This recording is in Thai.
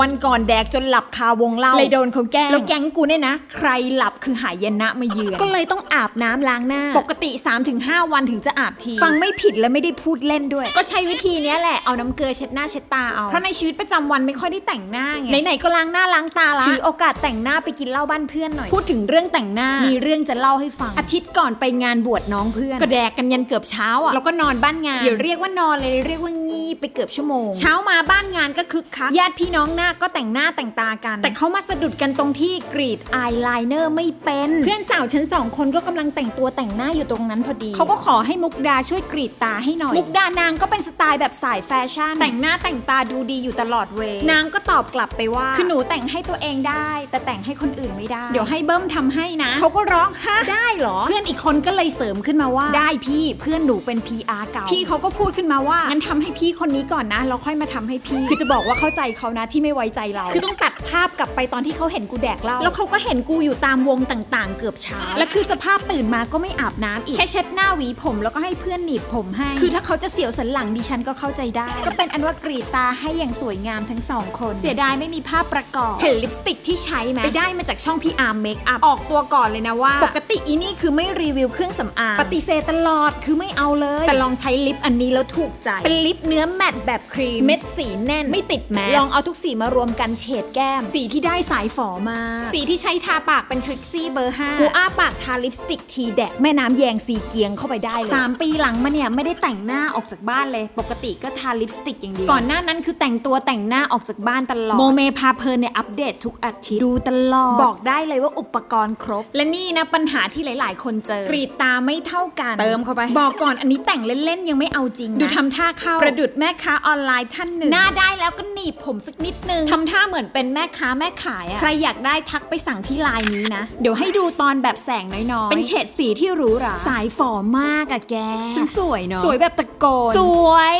วันก่อนแดกจนหลับคาวงเล่าเลยโดนเขาแกล้งแล้วแก๊งกูเนี่ยนะ ใครหลับคือหายนะมาเยือนก็เลยต้องอาบน้ำล้างหน้า ปกติ 3-5 วันถึงจะอาบที ฟังไม่ผิดและไม่ได้พูดเล่นด้วย ก็ใช้วิธีเนี้ยแหละเอาน้ำเกลือเช็ดหน้าเช็ดตาเอาเพราะในชีวิตประจำวันไม่ค่อยได้แต่งหน้าไงไหนๆก็ล้างหน้าล้างตาละถือโอกาสแต่งหน้าไปกินเหล้าบ้านเพื่อนหน่อยพูดถึงเรื่องแต่งหน้ามีเรื่องจะเล่าให้ฟัง อาทิตย์ก่อนไปงานบวชน้องเพื่อนก็แดกกันยันเกือบเช้าอะแล้วก็นอนบ้านงานเดี๋ยวเรียกว่านอนเลยเรียกว่างีบไปเกือบชั่วโมง เช้ามาบ้านงานก็คึกคักญาติพี่น้องหน้าก็แต่งหน้าแต่งตากัน แต่เขามาสะดุดกันตรงที่กรีดอายไลเนอร์ไม่เป็น เพื่อนสาวฉันสองคนก็กำลังแต่งตัวแต่งหน้าอยู่ตรงนั้นพอดี เขาก็ขอให้มุกดาช่วยกรีดตาให้หน่อย มุกดานางก็เป็นสไตล์แบบสายแฟชั่น แต่งหน้าแต่งตาดูดีอยู่ตลอดเวลานางก็ตอบกลับไปว่า คือหนูแต่งให้ตัวเองได้ แต่แต่งให้คนอื่นไม่ได้ เดี๋ยวให้เบิ้มทำให้นะ เขาก็ร้องฮะได้เหรอ เพื่อนอีกคนก็เลยเสริมขึ้นมาว่า ได้พี่เพื่อนหนูเป็น PR เก่า พี่เขาก็พูดขึ้นมาว่างั้นทำให้พี่คนนี้ก่อนนะแล้วค่อยมาทำให้พี่ คือจะบอกว่าเข้าใจเขานะที่ไม่ไว้ใจเรา คือต้องตัดภาพกลับไปตอนที่เขาเห็นกูแดกเหล้าแล้วเขาก็เห็นกูอยู่ตามวงต่างๆ เกือบเช้าและคือสภาพตื่นมาก็ไม่อาบน้ำอีกแค่เช็ดหน้าหวีผมแล้วก็ให้เพื่อนหนีบผมให้ คือถ้าเขาจะเสียวสันหลังดิฉันก็เข้าใจได้ ก็เป็นอันว่ากรีดตาให้อย่างสวยงามทั้งสองคน เสียดายไม่มีภาพประกอบเห็นลิปสติกที่ใช้ไหมไปได้มาจากช่องพี่อาร์มเมคอัพออกตัวก่อนเลยนะว่า ปกติอีนี่คือไม่รีวิวเครื่องสำอางปฏิเสธตลอดคือไม่เอาเลย แต่ลองใช้ลิปอันนี้แล้วถูกใจเป็นลิปเนื้อแมตต์แบบครีมเม็ดสีแน่นไม่ติดแมสลองเอาทุกสีมารวมกันเฉดแก้ม สีที่ได้สายฝอมา สีที่ใช้ทาปากเป็นทริกซี่เบอร์ 5 กูอ้าปากทาลิปสติกทีแดกแม่น้ำแยงสีเกียงเข้าไปได้เลยสามปีหลังมาเนี่ยไม่ได้แต่งหน้าออกจากบ้านเลย ปกติก็ทาลิปสติกอย่างเดียว ก่อนหน้านั้นคือแต่งตัวแต่งหน้าออกจากบ้านตลอด โมเมพาเพลินเนี่ยอัปเดตทุกอาทิตย์ดูตลอด บอกได้เลยว่าอุปกรณ์ครบ และนี่นะปัญหาที่หลาย ๆ คนเจอกรีดตาไม่เท่ากัน เติมเข้าไป บอกก่อนอันนี้แต่งเล่น ๆ ยังไม่เอาจริงนะดูทำท่าเข้าประดุดแม่ค้าออนไลน์ท่านหนึ่งหน้าได้แล้วก็หนีบผมสักนิดนึงทำท่าเหมือนเป็นแม่ค้าแม่ขายอะใครอยากได้ทักไปสั่งที่ไลน์นี้นะ เดี๋ยวให้ดูตอนแบบแสงน้อยๆ เป็นเฉดสีที่หรูหราสายฝอมากอะแกฉันสวยเนาะสวยแบบตะโกนสวย